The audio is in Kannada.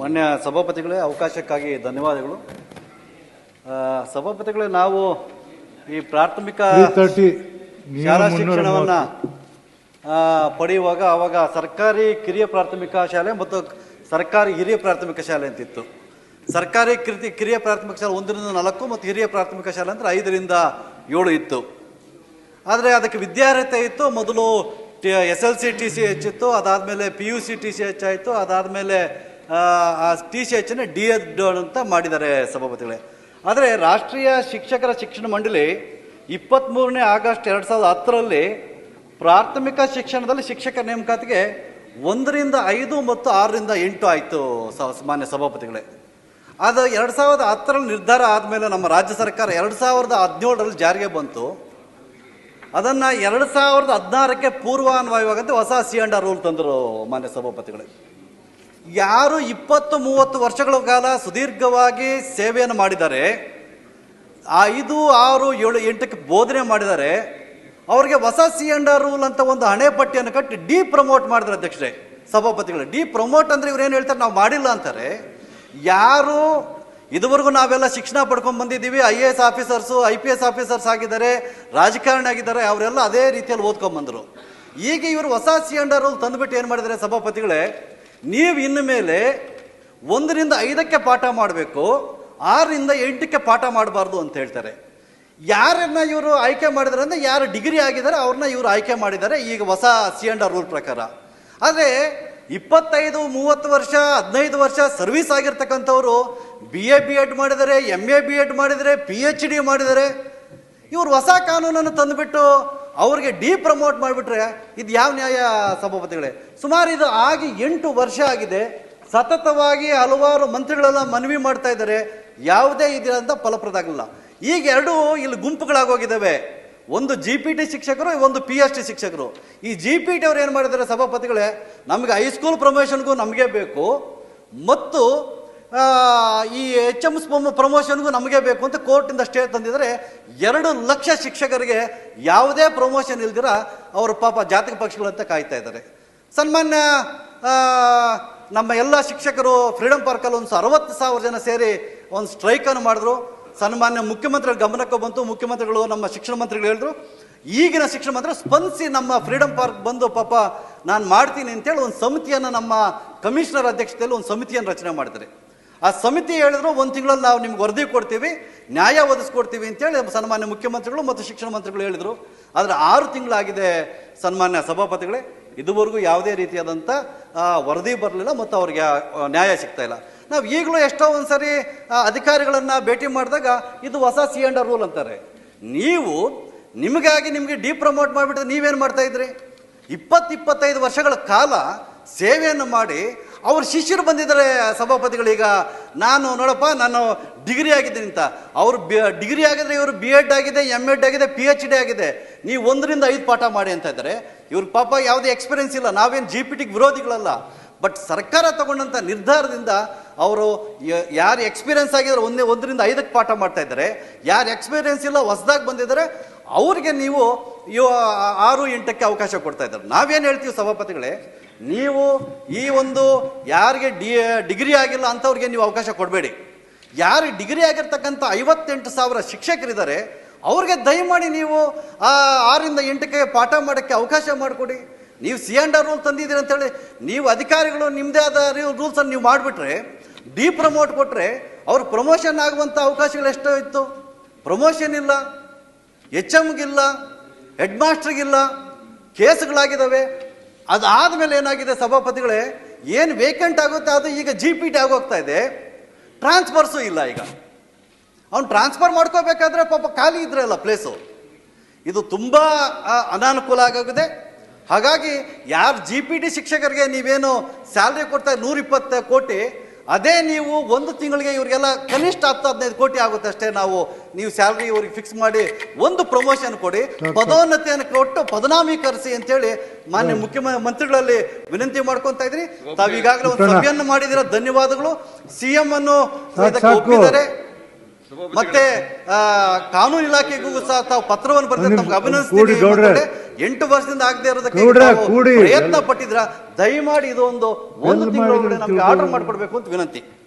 ಮಾನ್ಯ ಸಭಾಪತಿಗಳೇ ಅವಕಾಶಕ್ಕಾಗಿ ಧನ್ಯವಾದಗಳು. ಸಭಾಪತಿಗಳೇ ನಾವು ಈ ಪ್ರಾಥಮಿಕ ಶಾಲಾ ಶಿಕ್ಷಣವನ್ನ ಪಡೆಯುವಾಗ ಆವಾಗ ಸರ್ಕಾರಿ ಕಿರಿಯ ಪ್ರಾಥಮಿಕ ಶಾಲೆ ಮತ್ತು ಸರ್ಕಾರಿ ಹಿರಿಯ ಪ್ರಾಥಮಿಕ ಶಾಲೆ ಅಂತಿತ್ತು. ಸರ್ಕಾರಿ ಕೃತಿ ಕಿರಿಯ ಪ್ರಾಥಮಿಕ ಶಾಲೆ ಒಂದರಿಂದ ನಾಲ್ಕು ಮತ್ತು ಹಿರಿಯ ಪ್ರಾಥಮಿಕ ಶಾಲೆ ಅಂದ್ರೆ ಐದರಿಂದ ಏಳು ಇತ್ತು. ಆದರೆ ಅದಕ್ಕೆ ವಿದ್ಯಾರ್ಹತೆ ಇತ್ತು. ಮೊದಲು S L C T C ಹೆಚ್ಚಿತ್ತು ಇತ್ತು. ಅದಾದಮೇಲೆ P U C T C ಹೆಚ್ಚಾಯಿತು ಆಯಿತು. ಅದಾದಮೇಲೆ ಆ ಟಿ ಸಿ ಎಚ್ನ ಡಿ ಎಡ್ ಅಂತ ಮಾಡಿದ್ದಾರೆ ಸಭಾಪತಿಗಳೇ. ಆದರೆ ರಾಷ್ಟ್ರೀಯ ಶಿಕ್ಷಕರ ಶಿಕ್ಷಣ ಮಂಡಳಿ ಇಪ್ಪತ್ತ್ಮೂರನೇ ಆಗಸ್ಟ್ ಎರಡು ಸಾವಿರದ ಹತ್ತರಲ್ಲಿ ಪ್ರಾಥಮಿಕ ಶಿಕ್ಷಣದಲ್ಲಿ ಶಿಕ್ಷಕ ನೇಮಕಾತಿಗೆ ಒಂದರಿಂದ ಐದು ಮತ್ತು ಆರರಿಂದ ಎಂಟು ಆಯಿತು ಮಾನ್ಯ ಸಭಾಪತಿಗಳೇ. ಅದು ಎರಡು ಸಾವಿರದ ಹತ್ತರಲ್ಲಿ ನಿರ್ಧಾರ ಆದಮೇಲೆ ನಮ್ಮ ರಾಜ್ಯ ಸರ್ಕಾರ ಎರಡು ಸಾವಿರದ ಹದಿನೇಳರಲ್ಲಿ ಜಾರಿಗೆ ಬಂತು. ಅದನ್ನು ಎರಡು ಸಾವಿರದ ಹದಿನಾರಕ್ಕೆ ಪೂರ್ವಾನ್ವಯವಾಗಂತೆ ಹೊಸ ಸಿ ಅಂಡ್ ಆರ್ ರೂಲ್ ತಂದರು ಮಾನ್ಯ ಸಭಾಪತಿಗಳೇ. ಯಾರು ಇಪ್ಪತ್ತು ಮೂವತ್ತು ವರ್ಷಗಳ ಕಾಲ ಸುದೀರ್ಘವಾಗಿ ಸೇವೆಯನ್ನು ಮಾಡಿದ್ದಾರೆ ಐದು, ಆರು, ಏಳು, ಎಂಟಕ್ಕೆ ಬೋಧನೆ ಮಾಡಿದ್ದಾರೆ ಅವರಿಗೆ ಹೊಸ ಸಿ ಅಂಡ್ ಆರ್ ರೂಲ್ ಅಂತ ಒಂದು ಹಣೆ ಪಟ್ಟಿಯನ್ನು ಕಟ್ಟಿ ಡಿ ಪ್ರಮೋಟ್ ಮಾಡಿದ್ರು ಅಧ್ಯಕ್ಷರೇ, ಸಭಾಪತಿಗಳು. ಡಿ ಪ್ರಮೋಟ್ ಅಂದರೆ ಇವ್ರು ಏನು ಹೇಳ್ತಾರೆ, ನಾವು ಮಾಡಿಲ್ಲ ಅಂತಾರೆ. ಯಾರು, ಇದುವರೆಗೂ ನಾವೆಲ್ಲ ಶಿಕ್ಷಣ ಪಡ್ಕೊಂಡು ಬಂದಿದ್ದೀವಿ I A S officers I P S officers ಆಗಿದ್ದಾರೆ, ರಾಜಕಾರಣಿ ಆಗಿದ್ದಾರೆ, ಅವರೆಲ್ಲ ಅದೇ ರೀತಿಯಲ್ಲಿ ಓದ್ಕೊಂಬಂದರು ಈಗ ಇವರು ಹೊಸ ಸಿ ಅಂಡ್ ಆರ್ ರೂಲ್ ತಂದುಬಿಟ್ಟು ಏನು ಮಾಡಿದ್ದಾರೆ ಸಭಾಪತಿಗಳೇ ನೀವು ಇನ್ನು ಮೇಲೆ ಒಂದರಿಂದ ಐದಕ್ಕೆ ಪಾಠ ಮಾಡಬೇಕು, ಆರರಿಂದ ಎಂಟಕ್ಕೆ ಪಾಠ ಮಾಡಬಾರ್ದು ಅಂತ ಹೇಳ್ತಾರೆ. ಯಾರನ್ನ ಇವರು ಆಯ್ಕೆ ಮಾಡಿದ್ದಾರೆ ಅಂದರೆ ಯಾರು ಡಿಗ್ರಿ ಆಗಿದ್ದಾರೆ ಅವ್ರನ್ನ ಇವರು ಆಯ್ಕೆ ಮಾಡಿದ್ದಾರೆ, ಈಗ ಹೊಸ ಸಿ ಅಂಡ್ ಆರ್ ರೂಲ್ ಪ್ರಕಾರ. ಆದರೆ ಇಪ್ಪತ್ತೈದು, ಮೂವತ್ತು ವರ್ಷ, ಹದಿನೈದು ವರ್ಷ ಸರ್ವಿಸ್ ಆಗಿರ್ತಕ್ಕಂಥವ್ರು ಬಿ ಎ ಬಿ ಎಡ್ ಮಾಡಿದರೆ ಎಂ ಎ ಬಿ ಎಡ್ ಮಾಡಿದರೆ ಪಿ ಎಚ್ ಡಿ ಮಾಡಿದರೆ, ಇವರು ಹೊಸ ಕಾನೂನನ್ನು ತಂದುಬಿಟ್ಟು ಅವ್ರಿಗೆ ಡಿ ಪ್ರಮೋಟ್ ಮಾಡಿಬಿಟ್ರೆ ಇದು ಯಾವ ನ್ಯಾಯ ಸಭಾಪತಿಗಳೇ? ಸುಮಾರು ಇದು ಆಗಿ ಎಂಟು ವರ್ಷ ಆಗಿದೆ. ಸತತವಾಗಿ ಹಲವಾರು ಮಂತ್ರಿಗಳೆಲ್ಲ ಮನವಿ ಮಾಡ್ತಾ ಇದ್ದಾರೆ. ಯಾವುದೇ ಇದರಿಂದ ಫಲಪ್ರದ ಆಗಲಿಲ್ಲ. ಈಗ ಎರಡು ಇಲ್ಲಿ ಗುಂಪುಗಳಾಗೋಗಿದ್ದಾವೆ. ಒಂದು ಜಿ ಪಿ ಟಿ ಶಿಕ್ಷಕರು ಒಂದು ಪಿ ಎಚ್ ಡಿ ಶಿಕ್ಷಕರು. ಈ ಜಿ ಪಿ ಟಿ ಅವ್ರು ಏನು ಮಾಡಿದ್ದಾರೆ ಸಭಾಪತಿಗಳೇ? ನಮಗೆ ಹೈಸ್ಕೂಲ್ ಪ್ರಮೋಷನ್ಗೂ ನಮಗೆ ಬೇಕು. ಮತ್ತು ಈ ಎಚ್ ಎಂ ಪ್ರಮೋಷನ್ಗೂ ನಮಗೆ ಬೇಕು ಅಂತ ಕೋರ್ಟಿಂದ ಸ್ಟೇ ತಂದಿದ್ದಾರೆ ಎರಡು ಲಕ್ಷ ಶಿಕ್ಷಕರಿಗೆ ಯಾವುದೇ ಪ್ರಮೋಷನ್ ಇಲ್ದಿರ ಅವರು ಪಾಪ ಜಾತಕ ಪಕ್ಷಗಳಂತ ಕಾಯ್ತಾ ಇದ್ದಾರೆ. ಸನ್ಮಾನ್ಯ ನಮ್ಮ ಎಲ್ಲ ಶಿಕ್ಷಕರು ಫ್ರೀಡಮ್ ಪಾರ್ಕಲ್ಲಿ ಒಂದು ಅರವತ್ತು ಸಾವಿರ ಜನ ಸೇರಿ ಒಂದು ಸ್ಟ್ರೈಕನ್ನು ಮಾಡಿದ್ರು. ಸನ್ಮಾನ್ಯ ಮುಖ್ಯಮಂತ್ರಿಗಳ ಗಮನಕ್ಕೆ ಬಂತು. ಮುಖ್ಯಮಂತ್ರಿಗಳು ನಮ್ಮ ಶಿಕ್ಷಣ ಮಂತ್ರಿಗಳು ಹೇಳಿದ್ರು. ಈಗಿನ ಶಿಕ್ಷಣ ಮಂತ್ರಿ ಸ್ಪಂದಿಸಿ ನಮ್ಮ ಫ್ರೀಡಮ್ ಪಾರ್ಕ್ ಬಂದು ಪಾಪ ನಾನು ಮಾಡ್ತೀನಿ ಅಂತೇಳಿ ಒಂದು ಸಮಿತಿಯನ್ನು ನಮ್ಮ ಕಮಿಷನರ್ ಅಧ್ಯಕ್ಷತೆಯಲ್ಲಿ ಒಂದು ಸಮಿತಿಯನ್ನು ರಚನೆ ಮಾಡಿದ್ದಾರೆ. ಆ ಸಮಿತಿ ಹೇಳಿದ್ರು ಒಂದು ತಿಂಗಳಲ್ಲಿ ನಾವು ನಿಮ್ಗೆ ವರದಿ ಕೊಡ್ತೀವಿ, ನ್ಯಾಯ ಒದಗಿಸ್ಕೊಡ್ತೀವಿ ಅಂತೇಳಿ ಸನ್ಮಾನ್ಯ ಮುಖ್ಯಮಂತ್ರಿಗಳು ಮತ್ತು ಶಿಕ್ಷಣ ಮಂತ್ರಿಗಳು ಹೇಳಿದರು. ಆದರೆ ಆರು ತಿಂಗಳಾಗಿದೆ ಸನ್ಮಾನ್ಯ ಸಭಾಪತಿಗಳೇ, ಇದುವರೆಗೂ ಯಾವುದೇ ರೀತಿಯಾದಂಥ ವರದಿ ಬರಲಿಲ್ಲ ಮತ್ತು ಅವ್ರಿಗೆ ನ್ಯಾಯ ಸಿಗ್ತಾ ಇಲ್ಲ. ನಾವು ಈಗಲೂ ಎಷ್ಟೋ ಒಂದು ಸರಿ ಅಧಿಕಾರಿಗಳನ್ನು ಭೇಟಿ ಮಾಡಿದಾಗ ಇದು ಹೊಸ ಸಿ ರೂಲ್ ಅಂತಾರೆ. ನೀವು ನಿಮಗಾಗಿ ನಿಮಗೆ ಡಿ ಪ್ರಮೋಟ್ ಮಾಡಿಬಿಟ್ರೆ ನೀವೇನು ಮಾಡ್ತಾ ಇದ್ರಿ? ಇಪ್ಪತ್ತು ಇಪ್ಪತ್ತೈದು ವರ್ಷಗಳ ಕಾಲ ಸೇವೆಯನ್ನು ಮಾಡಿ ಅವ್ರ ಶಿಷ್ಯರು ಬಂದಿದ್ದಾರೆ ಸಭಾಪತಿಗಳೀಗ ನಾನು ನೋಡಪ್ಪ, ನಾನು ಡಿಗ್ರಿ ಆಗಿದ್ದೀನಿ ಅಂತ. ಅವರು ಡಿಗ್ರಿ ಆಗಿದ್ರೆ ಇವರು ಬಿ ಎಡ್ ಆಗಿದೆ, ಎಂ ಎಡ್ ಆಗಿದೆ, ಪಿ ಎಚ್ ಡಿ ಆಗಿದೆ. ನೀವು ಒಂದರಿಂದ ಐದು ಪಾಠ ಮಾಡಿ ಅಂತ ಇದ್ದಾರೆ. ಇವ್ರ ಪಾಪ ಯಾವುದೇ ಎಕ್ಸ್ಪೀರಿಯೆನ್ಸ್ ಇಲ್ಲ, ನಾವೇನು ಜಿ ಪಿ ಟಿಗೆ ವಿರೋಧಿಗಳಲ್ಲ. ಬಟ್ ಸರ್ಕಾರ ತಗೊಂಡಂಥ ನಿರ್ಧಾರದಿಂದ ಅವರು ಯಾರು ಎಕ್ಸ್ಪೀರಿಯನ್ಸ್ ಆಗಿದ್ರೆ ಒಂದೇ, ಒಂದರಿಂದ ಐದಕ್ಕೆ ಪಾಠ ಮಾಡ್ತಾ ಇದ್ದಾರೆ. ಯಾರು ಎಕ್ಸ್ಪೀರಿಯೆನ್ಸ್ ಇಲ್ಲ, ಹೊಸದಾಗಿ ಬಂದಿದ್ದಾರೆ. ಅವ್ರಿಗೆ ನೀವು ಇವ ಆರು ಎಂಟಕ್ಕೆ ಅವಕಾಶ ಕೊಡ್ತಾ ಇದ್ದಾರೆ. ನಾವೇನು ಹೇಳ್ತೀವಿ ಸಭಾಪತಿಗಳೇ, ನೀವು ಈ ಒಂದು ಯಾರಿಗೆ ಡಿ ಡಿಗ್ರಿ ಆಗಿಲ್ಲ ಅಂಥವ್ರಿಗೆ ನೀವು ಅವಕಾಶ ಕೊಡಬೇಡಿ. ಯಾರು ಡಿಗ್ರಿ ಆಗಿರ್ತಕ್ಕಂಥ ಐವತ್ತೆಂಟು ಸಾವಿರ ಶಿಕ್ಷಕರಿದ್ದಾರೆ, ಅವ್ರಿಗೆ ದಯಮಾಡಿ ನೀವು ಆರಿಂದ ಎಂಟಕ್ಕೆ ಪಾಠ ಮಾಡೋಕ್ಕೆ ಅವಕಾಶ ಮಾಡಿಕೊಡಿ. ನೀವು ಸಿ ಆರ್ ರೂಲ್ ತಂದಿದ್ದೀರಿ ಅಂತೇಳಿ ನೀವು ಅಧಿಕಾರಿಗಳು ನಿಮ್ಮದೇ ಆದ ರೂಲ್ಸನ್ನು ನೀವು ಮಾಡಿಬಿಟ್ರೆ, ಡಿ ಪ್ರಮೋಟ್ ಕೊಟ್ಟರೆ ಅವ್ರ ಪ್ರಮೋಷನ್ ಆಗುವಂಥ ಅವಕಾಶಗಳು ಎಷ್ಟೋ ಇತ್ತು. ಪ್ರಮೋಷನ್ ಇಲ್ಲ. ಎಚ್ ಎಮ್ಗಿಲ್ಲ ಹೆಡ್ ಮಾಸ್ಟ್ರಿಗಿಲ್ಲ ಕೇಸ್ಗಳಾಗಿದ್ದಾವೆ. ಅದಾದಮೇಲೆ ಏನಾಗಿದೆ ಸಭಾಪತಿಗಳೇ, ಏನು ವೇಕೆಂಟ್ ಆಗುತ್ತೆ ಅದು ಈಗ ಜಿ ಪಿ ಟಿ ಆಗೋಗ್ತಾ ಇದೆ. ಟ್ರಾನ್ಸ್ಫರ್ಸು ಇಲ್ಲ ಈಗ. ಅವ್ನು ಟ್ರಾನ್ಸ್ಫರ್ ಮಾಡ್ಕೋಬೇಕಾದ್ರೆ ಪಾಪ ಖಾಲಿ ಇದ್ರಲ್ಲ ಪ್ಲೇಸು ಇದು ತುಂಬ ಅನಾನುಕೂಲ ಆಗೋಗಿದೆ. ಹಾಗಾಗಿ ಯಾರು ಜಿ ಪಿ ಟಿ ಶಿಕ್ಷಕರಿಗೆ ನೀವೇನು ಸ್ಯಾಲ್ರಿ ಕೊಡ್ತಾ ನೂರಿಪ್ಪತ್ತು ಕೋಟಿ ಅದೇ ನೀವು ಒಂದು ತಿಂಗಳಿಗೆ ಇವರಿಗೆಲ್ಲ ಕನಿಷ್ಠ ಹತ್ತು ಹದಿನೈದು ಕೋಟಿ ಆಗುತ್ತೆ ಅಷ್ಟೇ. ನಾವು ನೀವು ಸ್ಯಾಲ್ರಿ ಇವ್ರಿಗೆ ಫಿಕ್ಸ್ ಮಾಡಿ ಒಂದು ಪ್ರಮೋಷನ್ ಕೊಡಿ ಪದೋನ್ನತಿಯನ್ನು ಕೊಟ್ಟು ಪದನಾಮೀಕರಿಸಿ ಅಂತೇಳಿ ಮಾನ್ಯ ಮುಖ್ಯಮಂತ್ರಿಗಳಲ್ಲಿ ವಿನಂತಿ ಮಾಡ್ಕೊಂತ ಇದ್ರಿ. ತಾವೀಗಾಗಲೇ ಒಂದು. ಸಭೆಯನ್ನು ಮಾಡಿದಿರ ಧನ್ಯವಾದಗಳು. ಸಿಎಂ ಅನ್ನು ಒಪ್ಪಿದ್ದಾರೆ. ಮತ್ತೆ ಆ, ಕಾನೂನು ಇಲಾಖೆಗೂ ಸಹ ತಾವು ಪತ್ರವನ್ನು ಬರೆದ ತಮ್ಗೆ ಅಭಿನಂದಿಸ್ತೀವಿ ಎಂಟು ವರ್ಷದಿಂದ ಆಗದೆ ಇರೋದಕ್ಕೆ. ಪ್ರಯತ್ನ ಪಟ್ಟಿದ್ರ ದಯಮಾಡಿ ಇದು ಒಂದು ಒಂದು ತಿಂಗಳ ತಿಂಗಳೊಳಗಡೆ ನಮ್ಗೆ ಆರ್ಡರ್ ಮಾಡ್ಕೊಡ್ಬೇಕು ಅಂತ ವಿನಂತಿ.